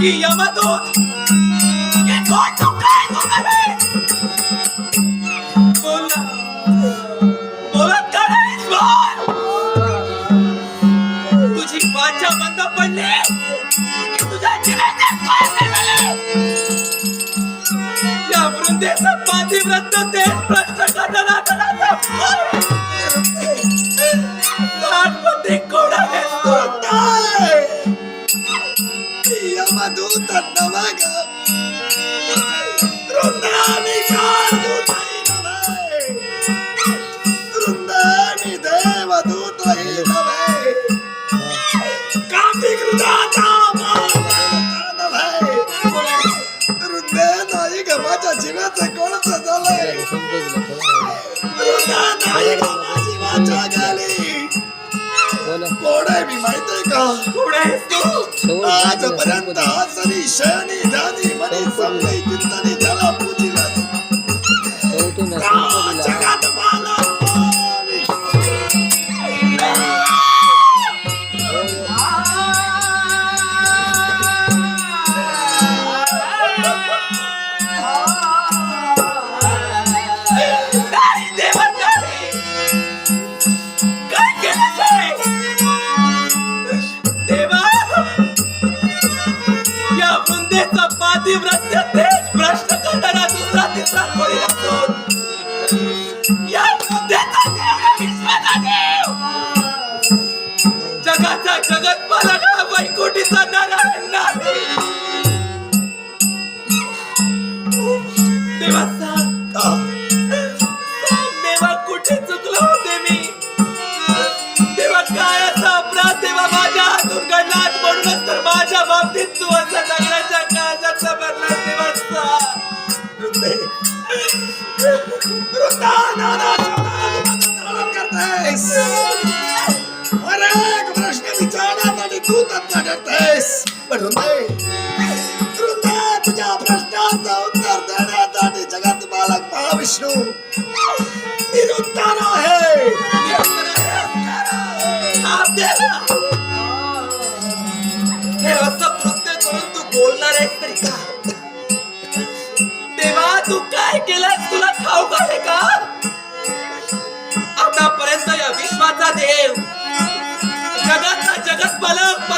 की यमदूत की कोण तू काय तू नव्हे? बोल ना. बोलत का नाहीस? बोल. तुझी वाचा बंद पडली की तुझ्या जिभेचे कोळसे झाले? या वृंदेचा पातिव्रत तेच प्रश्न यमदूत नवग वृंदानी काळदूतही नव्हे वृंदानी देवदूतही नव्हे काठीकृताचा महाभारत नव्हे वृंदे नाही ग माझ्या जीवाचं कोणचं झालंय वृंदा नाही ग माझी वाचा गेली कोण आहे मी माहितीये का कोण आहेस तू? आजपर्यंत सरी शनी ध्यानी मनी समजई चिंतनी त्याला पूजिला जगात मला नाही वृंदेचा पातिव्रत्य तेच करणारा दुसरा तिसरा कोणी नसून. या वृंदेचा देव विश्वाचा देव. जगाचा जगत मला वैकुंठीचा नारायण नाही देवा सांग देवा कुठे चुकलो होते मी? तेव्हा काय असा अपराध? तेव्हा माझ्या हातून घडलाच म्हणूनच तर माझ्या बाबतीत तू असा दगडाच्या प्रश्न विचारण्यासाठी तू तत्व ठरतेस पण तुझ्या प्रश्नाचं उत्तर देण्यासाठी जगत बालक महाविष्णू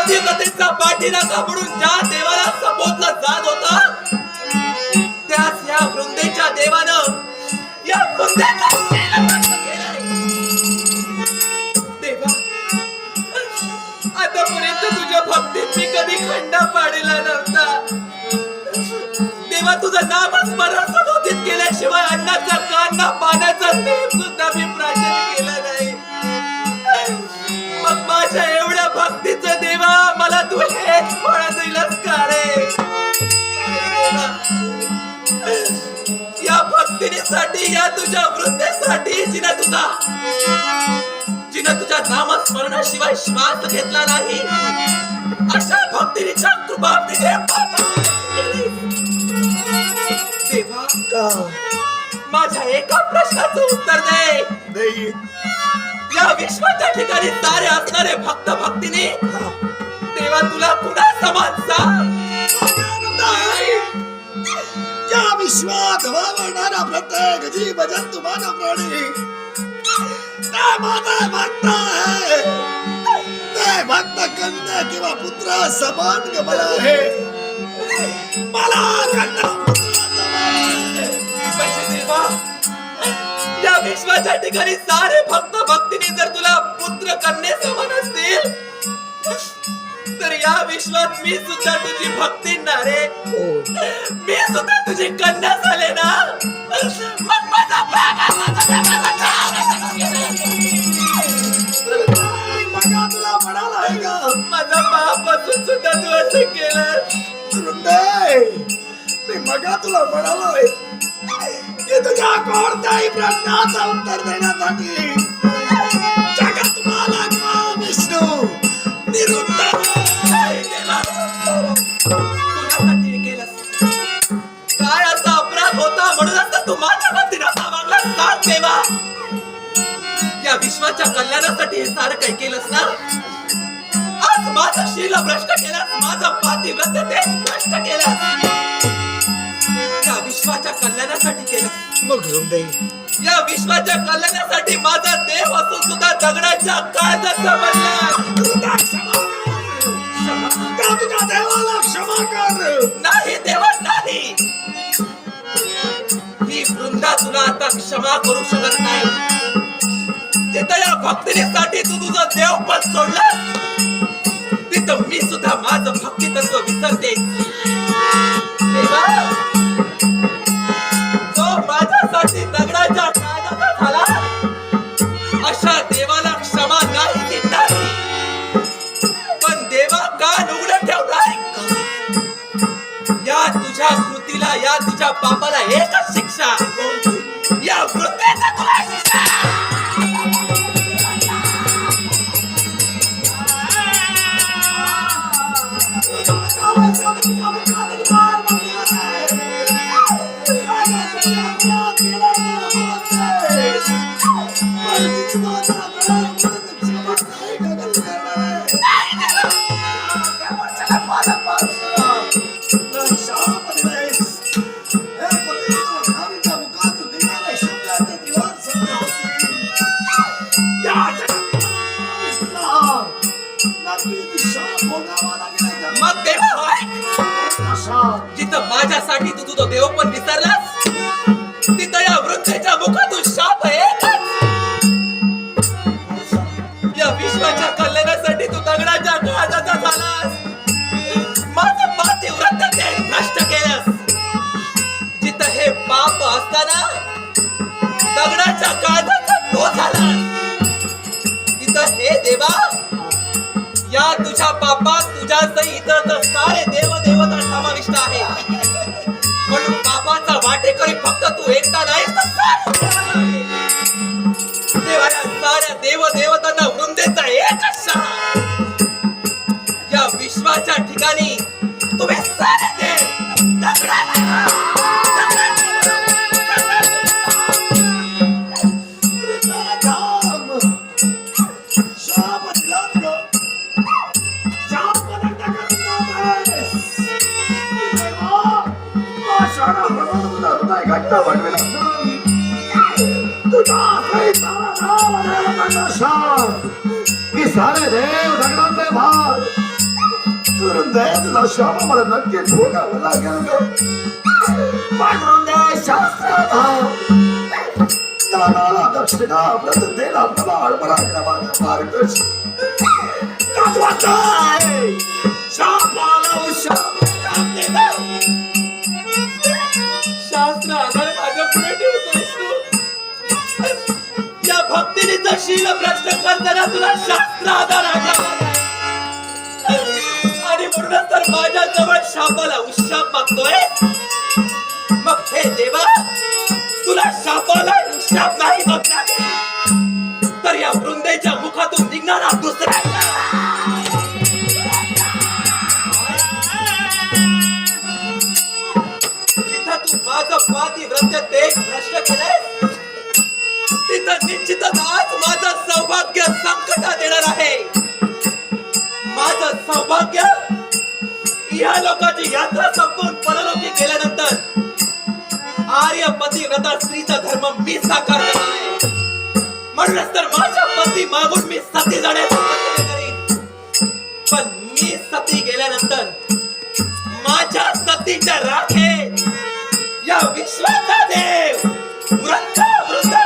पालक पतिव्रतेचा पाठीराखा म्हणून ज्या देवाला संबोधला जात होता त्याच या वृंदेच्या देवानं या वृंदेचा देवा आतापर्यंत तुझ्या भक्तीत मी कधी खंडा पाडलेला नव्हता. देवा तुझं नामच स्मरण सदोदित केल्याशिवाय अन्नाचा कांदा पाण्याचा भक्तीसाठी या तुझ्या वृद्धेसाठी जिने तुझा जिने तुझ्या नामस्मरणाशिवाय श्वास घेतला नाही. अशा भक्तीच्या कृपा तिने देवा का? माझ्या एका प्रश्नाचं उत्तर दे. या विश्वाच्या ठिकाणी सारे असणारे भक्त भक्तीने देवा तुला पुन्हा समान सांग. विश्वात वावरणारा प्रत्येक जीव जंतु मानव प्राणी। ते माझा भक्त आहे ते भक्त कन्या किंवा पुत्र समान गमला आहे मला कन्या या विश्वाच्या ठिकाणी सारे भक्त भक्तीने जर तुला पुत्र करणे समान असतील तर या विश्वात मी सुद्धा तुझी भक्ती ना रे मी सुद्धा तुझी कन्या झाले ना. मग माझा बघा तुला म्हणाला आहे का माझा बाप असून सुद्धा तू वृंदे मी मगा तुला म्हणालोय की तुझ्या कोणत्याही प्रश्नाचं उत्तर देण्यासाठी. माझ्या बाबतीत असा वागला सांग देवा. या विश्वाच्या कल्याणासाठी हे सारं काही केलंस ना? आज माझं शील भ्रष्ट केलंस माझं पातिव्रत्य ते भ्रष्ट केलंस. या विश्वाच्या कल्याणासाठी केलंस. मग या विश्वाच्या कल्याणासाठी माझा देव असून सुद्धा दगडाच्या काळजाचा बनला क्षमा कर देवाला क्षमा कर. क्षमा करू शकत नाही. तिथं या भक्तीसाठी तू तुझं देव पण सोडलं तिथं मी सुद्धा माझं भक्ती तत्व विसरते जिथं माझ्यासाठी तू तुझं देव पण विसरलास? तिथं या वृद्धेच्या मुखातून शाप पापाचा वाटेकरी फक्त तू एकटा नाहीस तर सारे देव साऱ्या देव देवतांना वृंदेचा एकच शहा या विश्वाच्या ठिकाणी तुम्ही सारे देव दगडाला- दगडाला- की सारे देव दगडाचे भाग तुझा श्यामा मला नक्की भोगावं लागेल ग पांडुरंग शास्त्राला दानाला दक्षिणा प्रत्येला प्रमाण पराक्रमाचा मार्गदर्शन शास्त्र आधार माझ्या पुढे ठेवतोयस तू या भक्तीने जशील भ्रष्ट करताना तुला शास्त्र आधार आणि म्हणूनच तर माझ्या जवळ शापाला उशाप मागतोय. मग हे देवा तुला शापाला उशाप नाही बघणार निश्चितच आज माझं सौभाग्य संकटात येणार आहे. माझं सौभाग्य या लोकांची यात्रा संपून परलोकी गेल्यानंतर आर्य पती व्रता स्त्रीचा धर्म मी साकार करणार आहे. म्हणूनच तर माझ्या पती मागून मी सती जाण्याचा प्रयत्न करीन. पण मी सती गेल्यानंतर माझ्या सतीच्या राखे या विश्वाचा देव वृंदा वृंदा